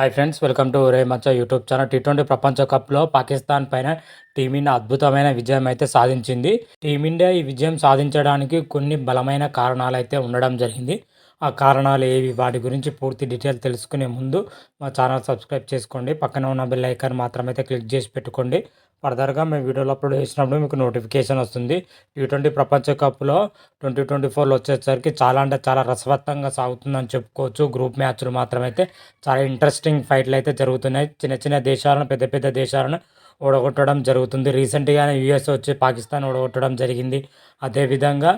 Hi friends welcome to రే మచ్చ YouTube channel tea twenty ప్రపంచ కప్లో పాకిస్తాన్ పైన టీమిండియా అద్భుతమైన విజయం అయితే సాధించింది. టీమిండియా ఈ విజయం సాధించడానికి కొన్ని బలమైన కారణాలు అయితే ఉండడం జరిగింది. ఆ కారణాలు ఏవి? వాటి గురించి పూర్తి డీటెయిల్ తెలుసుకునే ముందు మా ఛానల్ సబ్స్క్రైబ్ చేసుకోండి. పక్కన ఉన్న బెల్ ఐకాన్ మాత్రమైతే క్లిక్ చేసి పెట్టుకోండి. ఫర్దర్గా మేము వీడియోలు అప్లోడ్ చేసినప్పుడు మీకు నోటిఫికేషన్ వస్తుంది. టీ ట్వంటీ ప్రపంచ కప్లో ట్వంటీ ట్వంటీ ఫోర్లో వచ్చేసరికి చాలా అంటే చాలా రసవత్తంగా సాగుతుందని చెప్పుకోవచ్చు. గ్రూప్ మ్యాచ్లు మాత్రమైతే చాలా ఇంట్రెస్టింగ్ ఫైట్లు అయితే జరుగుతున్నాయి. చిన్న చిన్న దేశాలను పెద్ద పెద్ద దేశాలను ఓడగొట్టడం జరుగుతుంది. రీసెంట్గానే యూఎస్ వచ్చి పాకిస్తాన్ ఓడగొట్టడం జరిగింది. అదేవిధంగా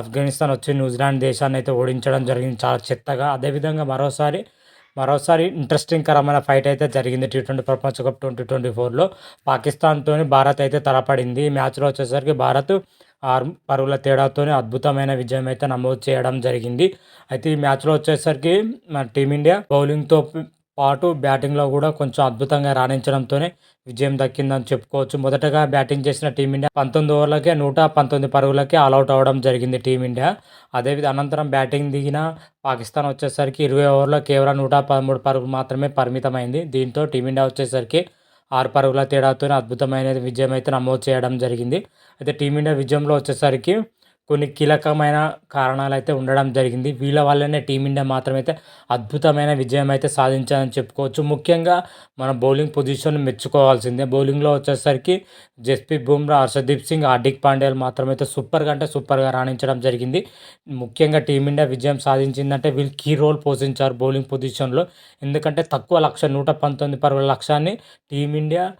ఆఫ్ఘనిస్తాన్ వచ్చి న్యూజిలాండ్ దేశాన్ని అయితే ఓడించడం జరిగింది. చాలా చెత్తగా. అదేవిధంగా మరోసారి మరోసారి ఇంట్రెస్టింగ్ కరమైన ఫైట్ అయితే జరిగింది. టీ ట్వంటీ ప్రపంచ కప్ ట్వంటీ ట్వంటీ ఫోర్లో పాకిస్తాన్తో భారత్ అయితే తలపడింది. ఈ మ్యాచ్లో వచ్చేసరికి భారత్ ఆరు పరుగుల తేడాతో అద్భుతమైన విజయం అయితే నమోదు చేయడం జరిగింది. అయితే ఈ మ్యాచ్లో వచ్చేసరికి మన టీమిండియా బౌలింగ్తో పాటు బ్యాటింగ్లో కూడా కొంచెం అద్భుతంగా రాణించడంతోనే విజయం దక్కిందని చెప్పుకోవచ్చు. మొదటగా బ్యాటింగ్ చేసిన టీమిండియా పంతొమ్మిది ఓవర్లకే నూట పంతొమ్మిది పరుగులకే ఆల్అౌట్ అవ్వడం జరిగింది టీమిండియా. అదేవిధంగా అనంతరం బ్యాటింగ్ దిగిన పాకిస్తాన్ వచ్చేసరికి ఇరవై ఓవర్లో కేవలం నూట పదమూడు పరుగులు మాత్రమే పరిమితమైంది. దీంతో టీమిండియా వచ్చేసరికి ఆరు పరుగుల తేడాతోనే అద్భుతమైన విజయం అయితే నమోదు చేయడం జరిగింది. అయితే టీమిండియా విజయంలో వచ్చేసరికి కొన్ని కీలకమైన కారణాలు అయితే ఉండడం జరిగింది. వీళ్ళ వల్లనే టీమిండియా మాత్రమైతే అద్భుతమైన విజయం అయితే సాధించాలని చెప్పుకోవచ్చు. ముఖ్యంగా మన బౌలింగ్ పొజిషన్ మెచ్చుకోవాల్సిందే. బౌలింగ్లో వచ్చేసరికి జస్ప్రీత్ బుమ్రా హర్షదీప్ సింగ్ హార్దిక్ పాండ్యాలు మాత్రమైతే సూపర్గా అంటే సూపర్గా రాణించడం జరిగింది. ముఖ్యంగా టీమిండియా విజయం సాధించిందంటే వీళ్ళు కీ రోల్ పోషించారు బౌలింగ్ పొజిషన్లో. ఎందుకంటే తక్కువ లక్ష నూట పంతొమ్మిది పరుగుల లక్ష్యాన్ని టీమిండియా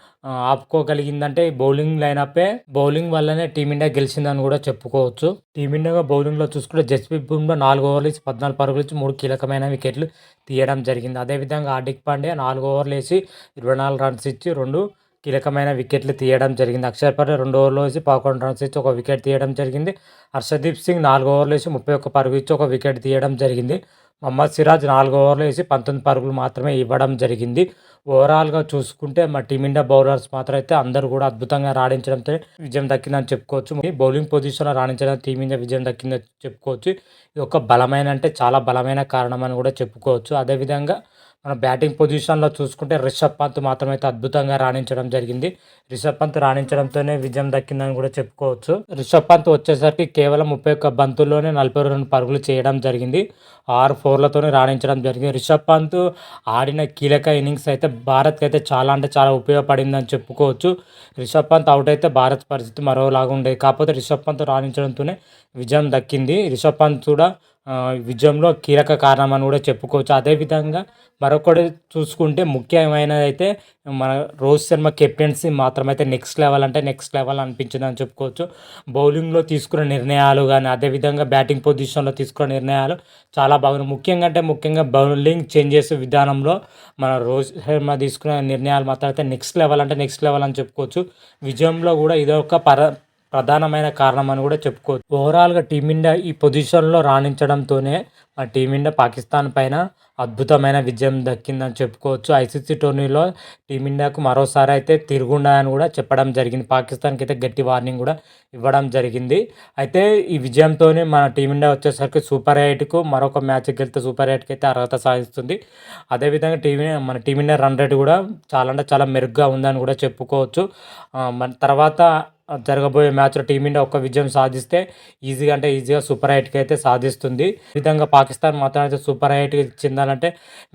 ఆపుకోగలిగిందంటే బౌలింగ్ లైనప్పే బౌలింగ్ వల్లనే టీమిండియా గెలిచిందని కూడా చెప్పుకోవచ్చు. టీమిండియాగా బౌలింగ్లో చూసుకుంటే జస్ప్రీత్ బుమ్రా నాలుగు ఓవర్లు ఇచ్చి పద్నాలుగు పరుగులు ఇచ్చి మూడు కీలకమైన వికెట్లు తీయడం జరిగింది. అదేవిధంగా హార్దిక్ పాండ్యా నాలుగు ఓవర్లు వేసి ఇరవై నాలుగు రన్స్ ఇచ్చి రెండు కీలకమైన వికెట్లు తీయడం జరిగింది. అక్షర్ పటేల్ రెండు ఓవర్లు వేసి పదకొండు రన్స్ ఇచ్చి ఒక వికెట్ తీయడం జరిగింది. హర్షదీప్ సింగ్ నాలుగు ఓవర్లు వేసి ముప్పై ఒక్క పరుగు ఇచ్చి ఒక వికెట్ తీయడం జరిగింది. మహమ్మద్ సిరాజ్ నాలుగు ఓవర్లు వేసి పంతొమ్మిది పరుగులు మాత్రమే ఇవ్వడం జరిగింది. ఓవరాల్గా చూసుకుంటే మా టీమిండియా బౌలర్స్ మాత్రం అయితే అందరూ కూడా అద్భుతంగా రాణించడంతో విజయం దక్కిందని చెప్పుకోవచ్చు. బౌలింగ్ పొజిషన్లో రాణించడం టీమిండియా విజయం దక్కిందని చెప్పుకోవచ్చు. ఇది ఒక బలమైన అంటే చాలా బలమైన కారణం అని కూడా చెప్పుకోవచ్చు. అదేవిధంగా మన బ్యాటింగ్ పొజిషన్లో చూసుకుంటే రిషబ్ పంత్ మాత్రమైతే అద్భుతంగా రాణించడం జరిగింది. రిషబ్ పంత్ రాణించడంతోనే విజయం దక్కిందని కూడా చెప్పుకోవచ్చు. రిషబ్ పంత్ వచ్చేసరికి కేవలం ముప్పై ఒక్క బంతుల్లోనే నలభై రెండు పరుగులు చేయడం జరిగింది. ఆరు ఫోర్లతోనే రాణించడం జరిగింది. రిషబ్ పంత్ ఆడిన కీలక ఇన్నింగ్స్ అయితే భారత్కి అయితే చాలా అంటే చాలా ఉపయోగపడిందని చెప్పుకోవచ్చు. రిషబ్ పంత్ అవుట్ అయితే భారత్ పరిస్థితి మరోలాగా ఉండేది కాకపోతే రిషబ్ పంత్ రాణించడంతోనే విజయం దక్కింది. రిషబ్ పంత్ కూడా విజయంలో కీలక కారణం అని కూడా చెప్పుకోవచ్చు. అదేవిధంగా మరొకటి చూసుకుంటే ముఖ్యమైనది అయితే మన రోహిత్ శర్మ కెప్టెన్సీ మాత్రమైతే నెక్స్ట్ లెవెల్ అంటే నెక్స్ట్ లెవెల్ అనిపించింది అని చెప్పుకోవచ్చు. బౌలింగ్లో తీసుకున్న నిర్ణయాలు కానీ అదేవిధంగా బ్యాటింగ్ పొజిషన్లో తీసుకున్న నిర్ణయాలు చాలా బాగున్నాయి. ముఖ్యంగా అంటే ముఖ్యంగా బౌలింగ్ చేంజ్ విధానంలో మన రోహిత్ శర్మ తీసుకున్న నిర్ణయాలు మాత్రం అయితే నెక్స్ట్ లెవెల్ అంటే నెక్స్ట్ లెవెల్ అని చెప్పుకోవచ్చు. విజయంలో కూడా ఇదొక పర ప్రధానమైన కారణం అని కూడా చెప్పుకోవచ్చు. ఓవరాల్గా టీమిండియా ఈ పొజిషన్లో రాణించడంతోనే మన టీమిండియా పాకిస్తాన్ పైన అద్భుతమైన విజయం దక్కిందని చెప్పుకోవచ్చు. ఐసీసీ టోర్నీలో టీమిండియాకు మరోసారి అయితే తిరుగుండని కూడా చెప్పడం జరిగింది. పాకిస్తాన్కి అయితే గట్టి వార్నింగ్ కూడా ఇవ్వడం జరిగింది. అయితే ఈ విజయంతోనే మన టీమిండియా వచ్చేసరికి సూపర్ ఎయిట్కు మరొక మ్యాచ్కి వెళ్తే సూపర్ ఎయిట్కి అయితే అర్హత సాధిస్తుంది. అదేవిధంగా టీవీ మన టీమిండియా రన్ రేట్ కూడా చాలా అంటే చాలా మెరుగ్గా ఉందని కూడా చెప్పుకోవచ్చు. మన తర్వాత జరగబోయే మ్యాచ్లో టీమిండియా ఒక్క విజయం సాధిస్తే ఈజీగా అంటే ఈజీగా సూపర్ ఎయిట్కి అయితే సాధిస్తుంది. విధంగా పాకిస్తాన్ మాత్రం అయితే సూపర్ ఎయిట్ చెందాలంటే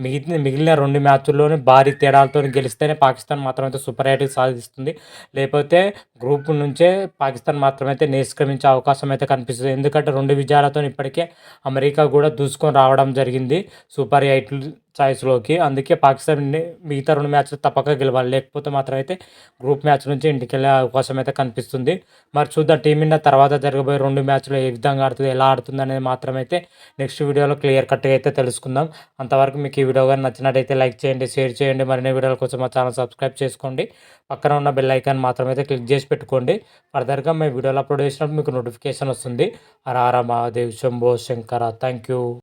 మిగిలిన మిగిలిన రెండు మ్యాచ్ల్లోనే భారీ తేడాలతో గెలిస్తేనే పాకిస్తాన్ మాత్రం అయితే సూపర్ ఎయిట్కి సాధిస్తుంది. లేకపోతే గ్రూప్ నుంచే పాకిస్తాన్ మాత్రమైతే నిష్క్రమించే అవకాశం అయితే కనిపిస్తుంది. ఎందుకంటే రెండు విజయాలతో ఇప్పటికే అమెరికా కూడా దూసుకొని రావడం జరిగింది. సూపర్ ఎయిట్ ఛాయిస్లోకి అందుకే పాకిస్తాన్ మిగతా రెండు మ్యాచ్లు తప్పక గెలవాలి. లేకపోతే మాత్రం అయితే గ్రూప్ మ్యాచ్ నుంచి ఇంటికి వెళ్ళే అవకాశం అయితే కనిపిస్తుంది. మరి చూద్దాం టీమిండియా తర్వాత జరగబోయే రెండు మ్యాచ్లు ఏ విధంగా ఆడుతుంది ఎలా ఆడుతుంది అనేది మాత్రమైతే నెక్స్ట్ వీడియోలో క్లియర్ కట్గా అయితే తెలుసుకుందాం. అంతవరకు మీకు ఈ వీడియో కానీ నచ్చినట్టయితే లైక్ చేయండి షేర్ చేయండి. మరిన్ని వీడియోల కోసం మా ఛానల్ సబ్స్క్రైబ్ చేసుకోండి. పక్కన ఉన్న బెల్ ఐకాన్ అయితే క్లిక్ చేసి పెట్టుకోండి. ఫర్దర్గా మేము వీడియోలు అప్లోడ్ చేసినప్పుడు మీకు నోటిఫికేషన్ వస్తుంది. హర హర మహాదేవ్ శంభో శంకర. Thank you